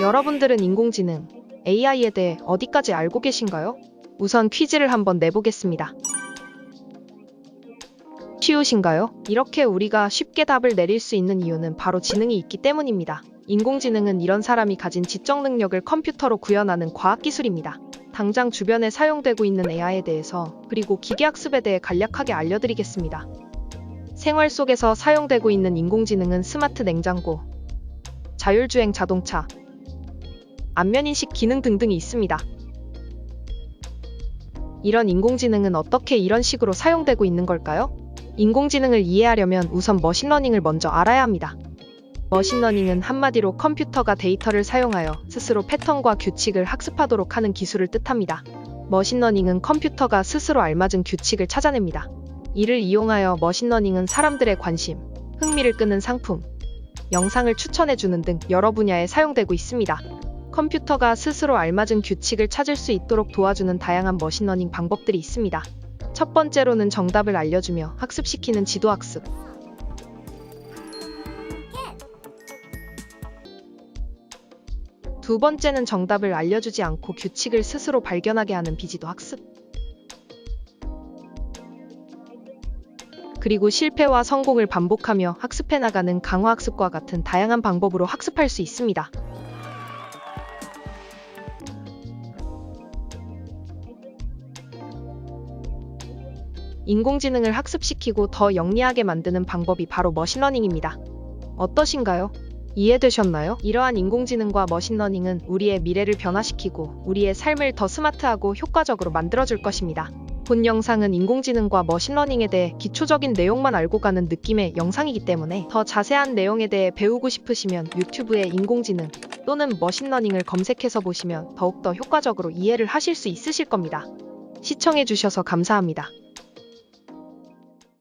여러분들은 인공지능, AI에 대해 어디까지 알고 계신가요? 우선 퀴즈를 한번 내보겠습니다. 쉬우신가요? 이렇게 우리가 쉽게 답을 내릴 수 있는 이유는 바로 지능이 있기 때문입니다. 인공지능은 이런 사람이 가진 지적 능력을 컴퓨터로 구현하는 과학기술입니다. 당장 주변에 사용되고 있는 AI에 대해서 그리고 기계학습에 대해 간략하게 알려드리겠습니다. 생활 속에서 사용되고 있는 인공지능은 스마트 냉장고, 자율주행 자동차, 안면인식 기능 등등이 있습니다. 이런 인공지능은 어떻게 이런 식으로 사용되고 있는 걸까요? 인공지능을 이해하려면 우선 머신러닝을 먼저 알아야 합니다. 머신러닝은 한마디로 컴퓨터가 데이터를 사용하여 스스로 패턴과 규칙을 학습하도록 하는 기술을 뜻합니다. 머신러닝은 컴퓨터가 스스로 알맞은 규칙을 찾아냅니다. 이를 이용하여 머신러닝은 사람들의 관심, 흥미를 끄는 상품, 영상을 추천해주는 등 여러 분야에 사용되고 있습니다. 컴퓨터가 스스로 알맞은 규칙을 찾을 수 있도록 도와주는 다양한 머신러닝 방법들이 있습니다. 첫 번째로는 정답을 알려주며 학습시키는 지도학습. 두 번째는 정답을 알려주지 않고 규칙을 스스로 발견하게 하는 비지도 학습. 그리고 실패와 성공을 반복하며 학습해 나가는 강화학습과 같은 다양한 방법으로 학습할 수 있습니다. 인공지능을 학습시키고 더 영리하게 만드는 방법이 바로 머신러닝입니다. 어떠신가요? 이해되셨나요? 이러한 인공지능과 머신러닝은 우리의 미래를 변화시키고 우리의 삶을 더 스마트하고 효과적으로 만들어줄 것입니다. 본 영상은 인공지능과 머신러닝에 대해 기초적인 내용만 알고 가는 느낌의 영상이기 때문에 더 자세한 내용에 대해 배우고 싶으시면 유튜브에 인공지능 또는 머신러닝을 검색해서 보시면 더욱더 효과적으로 이해를 하실 수 있으실 겁니다. 시청해주셔서 감사합니다.